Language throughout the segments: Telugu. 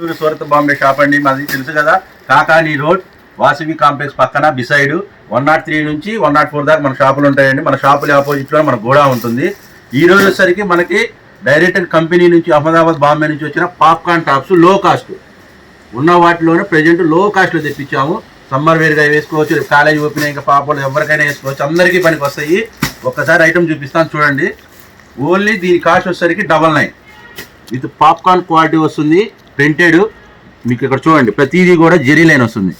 చిత్తూరు సూరత్ బాంబే షాప్ అండి మాది తెలుసు కదా. కాకాని రోడ్ వాసవి కాంప్లెక్స్ పక్కన బిసైడ్ వన్ నాట్ త్రీ నుంచి వన్ నాట్ ఫోర్ దాకా మన షాపులు ఉంటాయండి. మన షాపుల ఆపోజిట్లో మన గోడా ఉంటుంది. ఈ రోజు వచ్చేసరికి మనకి డైరెక్ట్ కంపెనీ నుంచి అహ్మదాబాద్ బాంబే నుంచి వచ్చిన పాప్కార్న్ టాప్స్లో కాస్ట్ ఉన్న వాటిలోనే ప్రజెంట్లో కాస్ట్లో తెప్పించాము. సమ్మర్ వేర్గా వేసుకోవచ్చు కాలేజ్ ఓపెన్ ఇంకా పాపలు ఎవరికైనా వేసుకోవచ్చు అందరికీ పనికి వస్తాయి ఒక్కసారి ఐటమ్ చూపిస్తాను చూడండి. ఓన్లీ దీని కాస్ట్ వచ్చేసరికి double nine with popcorn quality వస్తుంది. ప్రింటెడ్ మీకు ఇక్కడ చూడండి ప్రతిదీ కూడా జెరీ లైన్ వస్తుంది.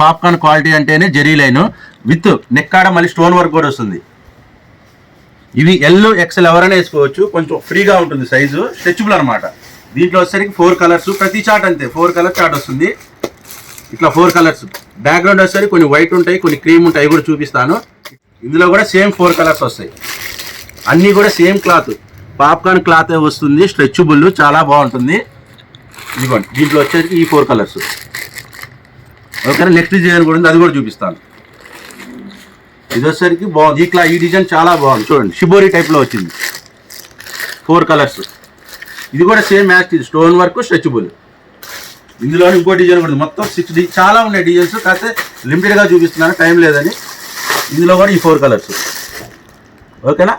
పాప్కార్న్ క్వాలిటీ అంటేనే జెరీ లైన్ విత్ నెక్కాడ మళ్ళీ స్టోన్ వర్క్ కూడా వస్తుంది. ఇవి ఎల్లో ఎక్సెల్ ఎవరైనా వేసుకోవచ్చు కొంచెం ఫ్రీగా ఉంటుంది సైజు స్ట్రెచబుల్ అనమాట దీంట్లో వచ్చేసరికి ఫోర్ కలర్స్ ప్రతి చాట్ అంతే ఫోర్ కలర్ చాట్ వస్తుంది. ఇట్లా ఫోర్ కలర్స్. బ్యాక్గ్రౌండ్ వచ్చేసరికి కొన్ని వైట్ ఉంటాయి కొన్ని క్రీమ్ ఉంటాయి అవి కూడా చూపిస్తాను. ఇందులో కూడా సేమ్ ఫోర్ కలర్స్ వస్తాయి. అన్నీ కూడా సేమ్ క్లాత్. పాప్కార్న్ క్లాత్ వస్తుంది స్ట్రెచబుల్ చాలా బాగుంటుంది. ఇదిగోండి దీంట్లో వచ్చేసి ఈ ఫోర్ కలర్స్ ఓకేనా నెక్స్ట్ డిజైన్ కూడా ఉంది అది కూడా చూపిస్తాను. ఇది వచ్చేసరికి బాగుంది. ఈ క్లా ఈ డిజైన్ చాలా బాగుంది. చూడండి షిబోరి టైప్లో వచ్చింది. ఫోర్ కలర్స్ ఇది కూడా సేమ్ మ్యాచ్ ఇది స్టోన్ వర్క్ స్ట్రెచబుల్ ఇందులో ఇంకో డిజైన్ కూడా ఉంది. మొత్తం సిక్స్ డి చాలా ఉన్నాయి డిజైన్స్ కాకపోతే లిమిటెడ్గా చూపిస్తున్నాను టైం లేదని. ఇందులో కూడా ఈ ఫోర్ కలర్స్ ఓకేనా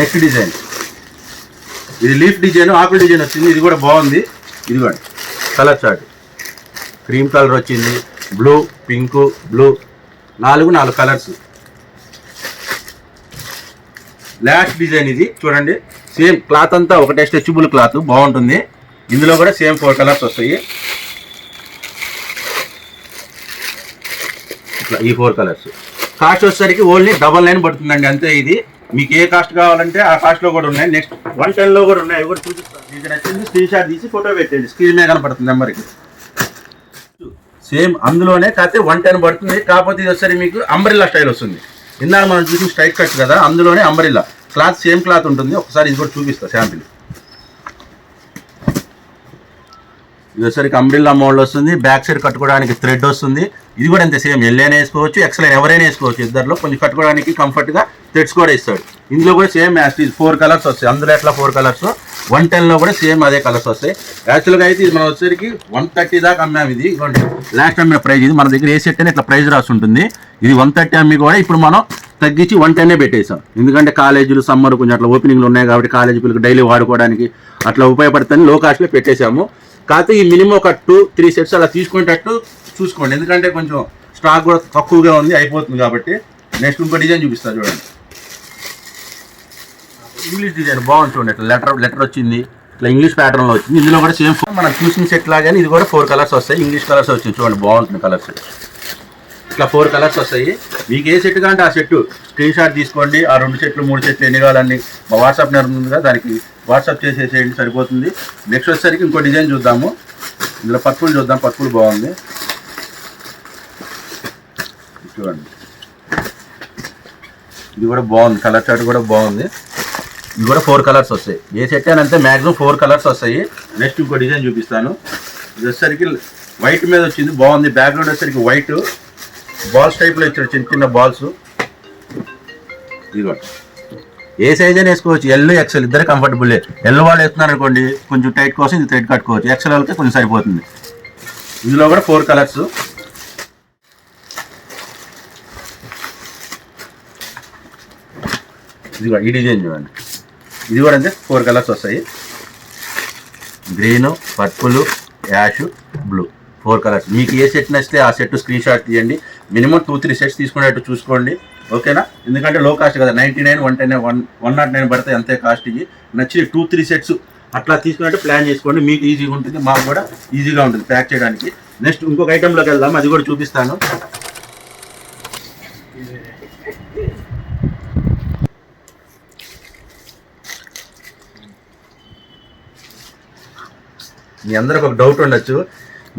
నెక్స్ట్ డిజైన్ ఇది లీఫ్ డిజైన్ ఆకుల డిజైన్ వచ్చింది. ఇది కూడా బాగుంది. ఇదిగోండి. Colour chart. క్రీమ్ కలర్ వచ్చింది. Blue pink blue. నాలుగు నాలుగు కలర్స్. లాస్ట్ డిజైన్ ఇది. చూడండి. సేమ్ క్లాత్ అంతా ఒకటే స్ట్రెచబుల్ క్లాత్. బాగుంటుంది. ఇందులో కూడా సేమ్ ఫోర్ కలర్స్ వస్తాయి. ఇట్లా ఈ ఫోర్ కలర్స్. కాస్ట్ వచ్చేసరికి ఓన్లీ డబల్ నైన్ పడుతుందండి. అంతే ఇది. మీకు ఏ కాస్ట్ కావాలంటే ఆ కాస్ట్లో కూడా ఉన్నాయి. నెక్స్ట్ వన్ టెన్లో కూడా ఉన్నాయి. కూడా చూపిస్తాను. మీకు నచ్చింది స్క్రీన్ షాట్ తీసి ఫోటో పెట్టండి స్క్రీన్ మీద కనపడుతుంది నెంబర్కి. సేమ్ అందులోనే కాకపోతే వన్ టెన్ పడుతుంది. కాకపోతే ఇది ఒకసారి మీకు అంబ్రిల్లా స్టైల్ వస్తుంది. ఇందాక మనం చూసిన స్ట్రైట్ కట్ కదా అందులోనే అంబ్రిల్లా క్లాత్ సేమ్ క్లాత్ ఉంటుంది. ఒకసారి ఇది కూడా చూపిస్తా శాంపిల్ ఇది ఒకసారికి అంబ్రిల్లా మోడల్ వస్తుంది. బ్యాక్ సైడ్ కట్టుకోవడానికి థ్రెడ్ వస్తుంది. ఇది కూడా అంతే సేమ్ ఎల్లైనా వేసుకోవచ్చు ఎక్సెల్ ఎవరైనా వేసుకోవచ్చు ఇద్దరులో. కొంచెం కట్టుకోవడానికి కంఫర్ట్గా థ్రెడ్స్ కూడా ఇస్తాడు. ఇందులో కూడా సేమ్ యాస్టీజ్ ఫోర్ కలర్స్ వస్తాయి. అందులో ఎట్లా ఫోర్ కలర్స్ వన్ టెన్లో కూడా సేమ్ అదే కలర్స్ వస్తాయి. యాక్చువల్గా అయితే ఇది మనం వచ్చేసరికి వన్ థర్టీ దాకా అమ్మాము ఇది. ఇదిగోండి. లాస్ట్ అమ్మే ప్రైజ్ ఇది. మన దగ్గర ఏ సెట్ అని ఇట్లా ప్రైజ్ రాసి ఉంటుంది. ఇది వన్ థర్టీ అమ్మి కూడా ఇప్పుడు మనం తగ్గించి వన్ టెన్నే పెట్టేసాం ఎందుకంటే కాలేజీలు సమ్మర్ కొంచెం అట్లా ఓపెనింగ్లు ఉన్నాయి కాబట్టి కాలేజీ పిల్లలకు డైలీ వాడుకోవడానికి అట్లా ఉపయోగపడుతుంది లో కాస్ట్లో పెట్టేశాము. కాకపోతే ఈ మినిమం ఒక టూ త్రీ సెట్స్ అలా తీసుకునేటట్టు చూసుకోండి. ఎందుకంటే కొంచెం స్టాక్ కూడా తక్కువగా ఉంది అయిపోతుంది కాబట్టి నెక్స్ట్ ఇంకో డిజైన్ చూపిస్తాను చూడండి. ఇంగ్లీష్ డిజైన్ బాగుంది చూడండి. ఇట్లా లెటర్ లెటర్ వచ్చింది ఇట్లా ఇంగ్లీష్ ప్యాటర్న్లో వచ్చింది. ఇందులో కూడా సేమ్ మనం చూసిన సెట్ లాగానే ఇది కూడా ఫోర్ కలర్స్ వస్తాయి. ఇంగ్లీష్ కలర్స్ వచ్చింది చూడండి. బాగుంటుంది కలర్స్ ఇట్లా ఫోర్ కలర్స్ వస్తాయి. మీకు ఏ సెట్ కావాలంటే ఆ సెట్ స్క్రీన్ షాట్ తీసుకోండి. ఆ రెండు సెట్లు మూడు సెట్లు ఎన్ని కావాలని మా వాట్సాప్ నెంబర్ ఉంది కదా దానికి వాట్సాప్ చేసేసేయండి సరిపోతుంది. నెక్స్ట్ వచ్చేసరికి ఇంకో డిజైన్ చూద్దాము. ఇందులో పర్పుల్ చూద్దాం. పర్పుల్ బాగుంది. చూడండి. ఇది కూడా బాగుంది. కలర్ చార్ట్ కూడా బాగుంది. ఇవి కూడా ఫోర్ కలర్స్ వస్తాయి. ఏ సెట్ అని అంటే మ్యాక్సిమం ఫోర్ కలర్స్ వస్తాయి. నెక్స్ట్ ఇంకో డిజైన్ చూపిస్తాను. ఇది వచ్చేసరికి వైట్ మీద వచ్చింది. బాగుంది. బ్యాక్గ్రౌండ్ వచ్చేసరికి వైట్ బాల్స్ టైప్లో ఇచ్చాడు చిన్న చిన్న బాల్స్ ఇదిగో. ఏ సైజ్ అయినా వేసుకోవచ్చు. ఎల్ ఎక్సెల్ ఇద్దరు కంఫర్టబుల్ ఎల్ వాళ్ళు వేస్తున్నారు అనుకోండి కొంచెం టైట్ కోసం ఇది టైట్ కట్టుకోవచ్చు ఎక్సెల్ వాళ్ళకి కొంచెం సరిపోతుంది. ఇందులో కూడా ఫోర్ కలర్స్ ఇది కూడా ఈ డిజైన్ చూడండి. ఇది కూడా అంతే ఫోర్ కలర్స్ వస్తాయి. Green purple ash blue. Four colours మీకు ఏ సెట్ నచ్చితే ఆ సెట్ స్క్రీన్ షాట్ తీయండి. మినిమం టూ త్రీ సెట్స్ తీసుకునేట్టు చూసుకోండి. ఓకేనా ఎందుకంటే లో కాస్ట్ కదా. Ninety nine one ten one one nought nine పడితే అంతే కాస్ట్ ఇది. నచ్చి టూ త్రీ సెట్స్ అట్లా తీసుకున్నట్టు ప్లాన్ చేసుకోండి. మీకు ఈజీగా ఉంటుంది. మాకు కూడా ఈజీగా ఉంటుంది ప్యాక్ చేయడానికి. నెక్స్ట్ ఇంకొక ఐటెంలోకి వెళ్దాం. అది కూడా చూపిస్తాను. మీ అందరికి ఒక డౌట్ ఉండొచ్చు.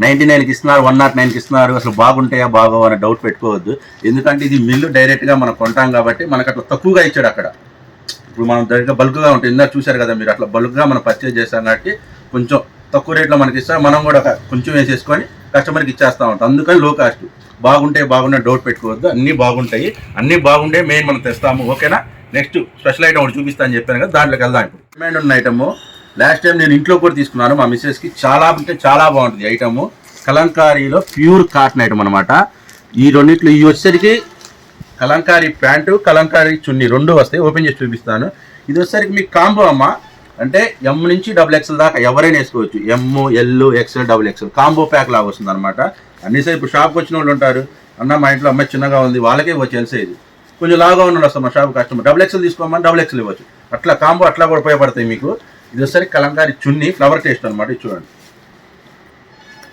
నైంటీ నైన్కి ఇస్తున్నారు వన్ నాట్ నైన్కి ఇస్తున్నారు. అసలు బాగుంటాయా బాగో అనే డౌట్ పెట్టుకోవద్దు. ఎందుకంటే ఇది మిల్లు డైరెక్ట్గా మనం కొంటాం కాబట్టి మనకు అట్లా తక్కువగా ఇచ్చాడు అక్కడ. ఇప్పుడు మనం దగ్గర బల్క్గా ఉంటుంది ఇందాక చూశారు కదా మీరు అట్లా బల్క్గా మనం పర్చేజ్ చేస్తాం కాబట్టి కొంచెం తక్కువ రేట్లో మనకి ఇస్తారు మనం కూడా ఒక కొంచెం వేసేసుకొని కస్టమర్కి ఇచ్చేస్తా ఉంటాం. అందుకని లో కాస్ట్ బాగుంటే బాగుండే డౌట్ పెట్టుకోవద్దు. అన్నీ బాగుంటాయి. అన్నీ బాగుంటే మెయిన్ మనం తెస్తాము. ఓకేనా నెక్స్ట్ స్పెషల్ ఐటమ్ ఒకటి చూపిస్తా అని చెప్పాను కదా దాంట్లోకి వెళ్దాం ఇప్పుడు. డిమాండ్ ఉన్న ఐటమ్ లాస్ట్ టైం నేను ఇంట్లో కూడా తీసుకున్నాను. మా మిస్సెస్కి చాలా అంటే చాలా బాగుంటుంది ఐటమ్. కలంకారీలో ప్యూర్ కాటన్ ఐటమ్ అనమాట ఈ రెండిట్లో ఇవి వచ్చేసరికి కలంకారీ ప్యాంటు కలంకారీ చున్నీ రెండు వస్తాయి. ఓపెన్ చేసి చూపిస్తాను. ఇది వచ్చేసరికి మీకు కాంబో అమ్మ. అంటే ఎం నుంచి డబుల్ ఎక్స్ఎల్ దాకా ఎవరైనా వేసుకోవచ్చు. M L XL double XL combo pack లాగా వస్తుంది అనమాట అన్ని ఇప్పుడు షాప్కి వచ్చిన వాళ్ళు ఉంటారు. అన్న మా ఇంట్లో అమ్మాయి చిన్నగా ఉంది. వాళ్ళకే వచ్చి తెలిసేది కొంచెం లాగా ఉన్నాడు వస్తాం మా షాప్ కస్టమర్ డబుల్ ఎక్స్ఎల్ తీసుకోమని డబుల్ ఎక్స్ఎల్ ఇవ్వచ్చు. అట్లా కాంబో అట్లా కూడా ఉపయోగపడతాయి మీకు. ఇది ఒకసారి కలంకారీ చున్నీ ఫ్లవర్ టేస్ట్ అనమాట ఇది చూడండి.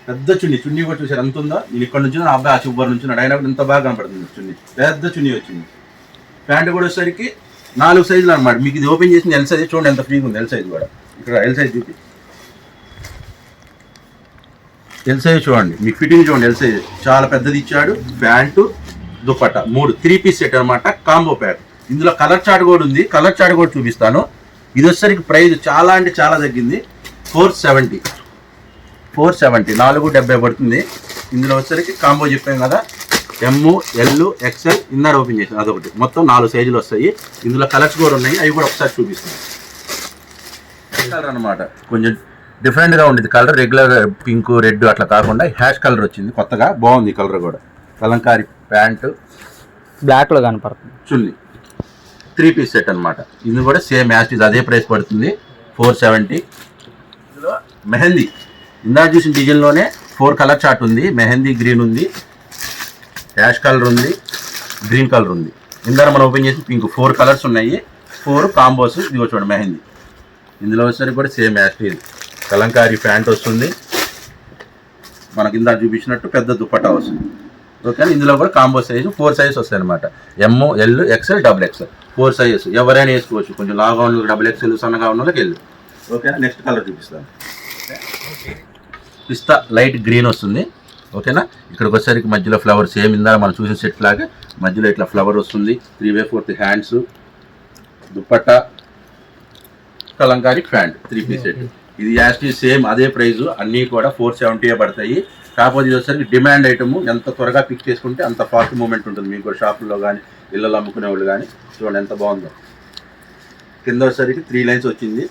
పెద్ద చున్ని చున్నీ కూడా చూసారు? ఎంత ఉందో? నేను ఇక్కడ నుంచి నా అబ్బాయి ఆ చివరి నుంచి ఉన్నాడు అయినా కూడా ఇంత బాగా కనపడుతుంది చున్నీ. పెద్ద చున్నీ వచ్చింది ప్యాంట్ కూడా వచ్చేసరికి నాలుగు సైజులు అనమాట మీకు ఇది ఓపెన్ చేసిన ఎల్ సైజ్ చూడండి ఎంత ఫ్రీగా ఉంది ఎల్ సైజ్ కూడా. ఇక్కడ ఎల్ సైజ్ చూపి. ఎల్ సైజ్ చూడండి. మీకు ఫిట్టింగ్ చూడండి ఎల్ సైజ్ చాలా పెద్దది ఇచ్చాడు. ప్యాంటు దుపట్ట. మూడు. త్రీ పీస్ సెట్ అనమాట కాంబో ప్యాక్. ఇందులో కలర్ చాట్ కూడా ఉంది. కలర్ చాట్ కూడా చూపిస్తాను. ఇది వచ్చేసరికి ప్రైస్ చాలా అంటే చాలా తగ్గింది. ఫోర్ సెవెంటీ ఫోర్ సెవెంటీ నాలుగు డెబ్బై పడుతుంది. ఇందులో వచ్చేసరికి కాంబో చెప్పాం కదా. M L XL inner open చేసాను అదొకటి. మొత్తం నాలుగు సైజులు వస్తాయి. ఇందులో కలర్స్ కూడా ఉన్నాయి. అవి కూడా ఒకసారి చూపిస్తాను కలర్ అనమాట కొంచెం డిఫరెంట్గా ఉండేది కలర్ రెగ్యులర్ పింక్ రెడ్ అట్లా కాకుండా హ్యాష్ కలర్ వచ్చింది. కొత్తగా. బాగుంది కలర్ కూడా. కలంకారీ ప్యాంటు. బ్లాక్లో కనపడుతుంది. చున్నీ. త్రీ పీస్ సెట్ అనమాట ఇది కూడా సేమ్ యాస్టీస్ అదే ప్రైస్ పడుతుంది. Four seventy. ఇందులో? మెహందీ. ఇందా చూసిన డిజైన్లోనే ఫోర్ కలర్ చార్ట్ ఉంది. మెహందీ గ్రీన్ ఉంది. యాష్ కలర్ ఉంది. గ్రీన్ కలర్ ఉంది. ఇందాక మనం ఓపెన్ చేసి పింక్ ఫోర్ కలర్స్ ఉన్నాయి. Four combos. ఇదిగో చూడండి మెహందీ. ఇందులో వచ్చేసరికి కూడా సేమ్ యాస్టీస్ కలంకారీ ప్యాంట్ వస్తుంది. మనకి ఇందాక చూపించినట్టు పెద్ద దుప్పట్టా వస్తుంది. ఓకే ఇందులో కూడా కాంబో సైజు ఫోర్ సైజ్ వస్తాయి అనమాట M L XL double XL four sizes. ఎవరైనా వేసుకోవచ్చు. కొంచెం లాగా ఉన్న డబుల్ ఎక్స్ఎల్ సన్నగా ఉన్న వాళ్ళకి వెళ్ళు. ఓకేనా నెక్స్ట్ కలర్ చూపిస్తాను. పిస్తా లైట్ గ్రీన్ వస్తుంది. ఓకేనా? ఇక్కడికి వచ్చేసరికి మధ్యలో ఫ్లవర్ సేమ్ ఇందా మనం చూసిన సెట్ లాగా మధ్యలో ఇట్లా ఫ్లవర్ వస్తుంది. Three by fourth hands. Dupatta. Kalamkari pant. Three piece set. ఇది యాస్టీ సేమ్ అదే ప్రైస్ అన్నీ కూడా ఫోర్ సెవెంటీ పడతాయి. కాకపోతే ఇది వచ్చేసరికి డిమాండ్ ఐటమ్. ఎంత త్వరగా పిక్ చేసుకుంటే అంత ఫాస్ట్ మూమెంట్ ఉంటుంది. మీకు షాపుల్లో కానీ ఇళ్ళలో అమ్ముకునే వాళ్ళు కానీ చూడండి ఎంత బాగుందో. కింద వచ్చేసరికి త్రీ లైన్స్ వచ్చింది.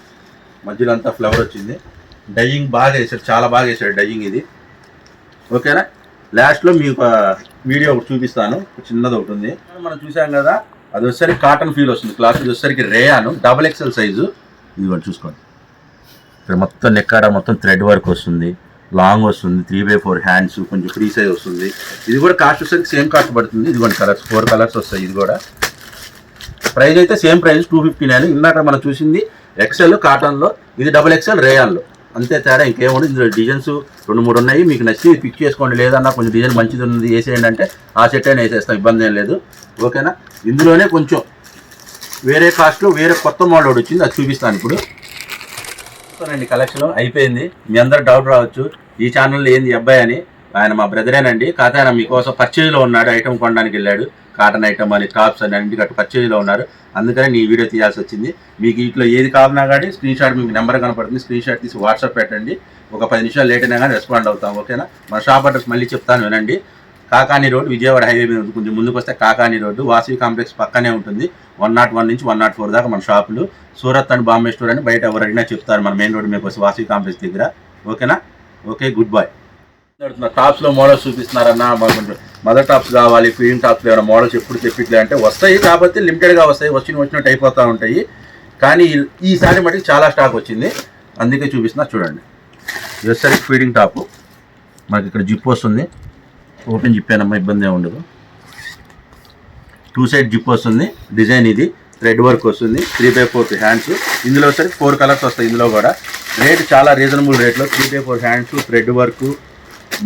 మధ్యలో అంతా ఫ్లవర్ వచ్చింది. డయ్యింగ్ బాగా వేసాడు చాలా బాగా వేసాడు డైయింగ్ ఇది. ఓకేనా లాస్ట్లో మీకు వీడియో ఒకటి చూపిస్తాను. చిన్నది ఒకటి ఉంది. మనం చూసాం కదా అది వచ్చేసరికి కాటన్ ఫీల్ వస్తుంది. క్లాత్ ఇది వచ్చేసరికి రేయాను డబుల్ ఎక్సెల్ సైజు ఇది కూడా చూసుకోండి. ఇక్కడ మొత్తం నెక్కాడ మొత్తం థ్రెడ్ వర్క్ వస్తుంది. లాంగ్ వస్తుంది త్రీ బై ఫోర్ హ్యాండ్స్ కొంచెం ఫ్రీ సైజ్ వస్తుంది. ఇది కూడా కాస్ట్ వచ్చేసరికి సేమ్ కాస్ట్ పడుతుంది. ఇదిగోండి కలర్స్ ఫోర్ కలర్స్ వస్తాయి ఇది కూడా. ప్రైస్ అయితే same price two fifty nine ఇందాక మనం చూసింది ఎక్సెల్ కాటన్లో ఇది డబుల్ ఎక్సెల్ రేయాన్లో అంతే తేడా ఇంకేముంది ఇందులో డిజైన్స్ రెండు మూడు ఉన్నాయి. మీకు నచ్చి పిక్ చేసుకోండి. లేదన్నా కొంచెం డిజైన్ మంచిది ఉంది వేసేయండి అంటే ఆ సెట్ అయినా వేసేస్తాం. ఇబ్బంది ఏం లేదు. ఓకేనా ఇందులోనే కొంచెం వేరే కాస్ట్లో వేరే కొత్త మోడల్ ఒకటి వచ్చింది. అది చూపిస్తాను ఇప్పుడు. వస్తానండి కలెక్షన్ అయిపోయింది. మీ అందరు డౌట్ రావచ్చు. ఈ ఛానల్లో ఏంది అబ్బాయి అని. ఆయన మా బ్రదరేనండి కాకపోతే ఆయన మీకోసం పర్చేజ్లో ఉన్నాడు. ఐటమ్ కొనడానికి వెళ్ళాడు. కాటన్ ఐటమ్ అని టాప్స్ అని అన్నిటి అటు పర్చేజ్లో ఉన్నారు. అందుకని నీ వీడియో తీయాల్సి వచ్చింది. మీకు ఇట్లా ఏది కావాలన్నా కానీ స్క్రీన్ షాట్ మీకు నెంబర్ కనపడుతుంది. స్క్రీన్ షాట్ తీసి వాట్సాప్ పెట్టండి. ఒక పది నిమిషాలు లేట్ అయినా కానీ రెస్పాండ్ అవుతాం. ఓకేనా మన షాప్ అడ్రస్ మళ్ళీ చెప్తాను వినండి. కాకాని రోడ్ విజయవాడ హైవే మీద కొంచెం ముందుకు వస్తే కాకాని రోడ్డు. వాసవి కాంప్లెక్స్ పక్కనే ఉంటుంది. వన్ నాట్ వన్ నుంచి వన్ నాట్ ఫోర్ దాకా మన షాపులు. సూరత్ అండ్ బాంబే స్టోర్ అని బయట ఎవరు అడిగినా చెప్తారు మన మెయిన్ రోడ్ మీకు వచ్చి వాసవి కాంప్లెక్స్ దగ్గర. ఓకేనా? Okay goodbye. టాప్స్లో మోడల్స్ చూపిస్తున్నారన్నా మాకు కొంచెం మదర్ టాప్స్ కావాలి క్వీన్ టాప్స్ ఏమైనా మోడల్స్ ఎప్పుడు చెప్పిట్లే అంటే వస్తాయి కాకపోతే లిమిటెడ్గా వస్తాయి వచ్చిన వచ్చినట్టు అయిపోతూ ఉంటాయి. కానీ ఈసారి మటుకు చాలా స్టాక్ వచ్చింది. అందుకే చూపిస్తున్నా చూడండి. ఇది ఫీడింగ్ టాప్ మనకి ఇక్కడ జిప్ వస్తుంది. ఓపెన్ జిప్ ఇబ్బంది ఏమి ఉండదు. టూ సైడ్ జిప్ వస్తుంది డిజైన్ ఇది థ్రెడ్ వర్క్ వస్తుంది త్రీ బై ఫోర్ హ్యాండ్స్ ఇందులో వచ్చేసరికి ఫోర్ కలర్స్ వస్తాయి ఇందులో కూడా. రేట్ చాలా రీజనబుల్ రేట్లో three by four hands thread work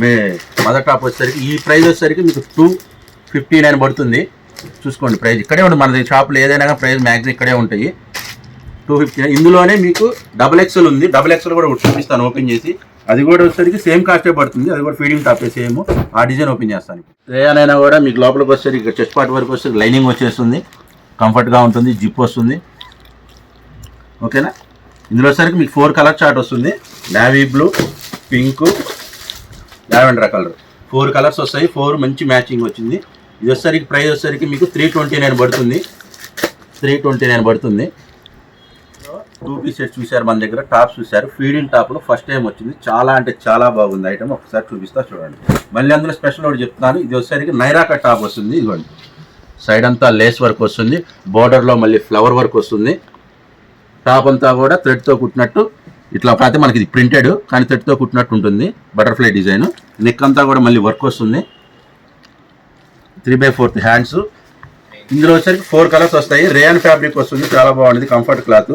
May mother top వచ్చేసరికి ఈ ప్రైస్ వచ్చేసరికి మీకు టూ ఫిఫ్టీ నైన్ పడుతుంది. చూసుకోండి ప్రైస్ ఇక్కడే ఉంటుంది మన షాప్లో ఏదైనా కానీ ప్రైస్ మ్యాక్సిమం ఇక్కడే ఉంటాయి. టూ ఫిఫ్టీ ఇందులోనే మీకు డబుల్ ఎక్స్ఎల్ ఉంది. డబుల్ ఎక్స్ఎల్ కూడా చూపిస్తాను ఓపెన్ చేసి. అది కూడా వచ్చేసరికి సేమ్ కాస్టే పడుతుంది. అది కూడా ఫీడింగ్ టాప్ సేమ్ ఆ డిజైన్ ఓపెన్ చేస్తాను ఏదైనా కూడా మీకు లోపలికి వచ్చేసరికి ఇక్కడ చెస్ట్ పార్ట్ వరకు వచ్చేసరికి లైనింగ్ వచ్చేస్తుంది. కంఫర్ట్గా ఉంటుంది జిప్ వస్తుంది. ఓకేనా? ఇందులో వచ్చేసరికి మీకు ఫోర్ కలర్ చార్ట్ వస్తుంది. Navy blue pink lavender colour four colours వస్తాయి. ఫోర్ మంచి మ్యాచింగ్ వచ్చింది. ఇది వచ్చేసరికి ప్రైస్ వచ్చేసరికి మీకు త్రీ ట్వంటీ నైన్ పడుతుంది. త్రీ ట్వంటీ నైన్ పడుతుంది. టూ పీసెస్ చూశారు మన దగ్గర టాప్స్ చూశారు. ఫీడింగ్ టాప్లో ఫస్ట్ టైం వచ్చింది. చాలా అంటే చాలా బాగుంది ఐటమ్. ఒకసారి చూపిస్తా చూడండి. మళ్ళీ అందులో స్పెషల్ ఒకటి చెప్తున్నాను. ఇది వచ్చేసరికి నైరాక టాప్ వస్తుంది ఇదిగోండి. సైడ్ అంతా లేస్ వర్క్ వస్తుంది. బోర్డర్లో మళ్ళీ ఫ్లవర్ వర్క్ వస్తుంది. టాప్ అంతా కూడా థ్రెడ్తో కుట్టినట్టు. ఇట్లా కాకపోతే మనకి ఇది ప్రింటెడ్ కానీ థ్రెడ్తో కుట్టినట్టు ఉంటుంది. బటర్ఫ్లై డిజైన్ నెక్ అంతా కూడా మళ్ళీ వర్క్ వస్తుంది. త్రీ బై ఫోర్త్ హ్యాండ్స్ ఇందులో వచ్చరికి ఫోర్ కలర్స్ వస్తాయి. రేయన్ ఫ్యాబ్రిక్ వస్తుంది. చాలా బాగుంది. Comfort cloth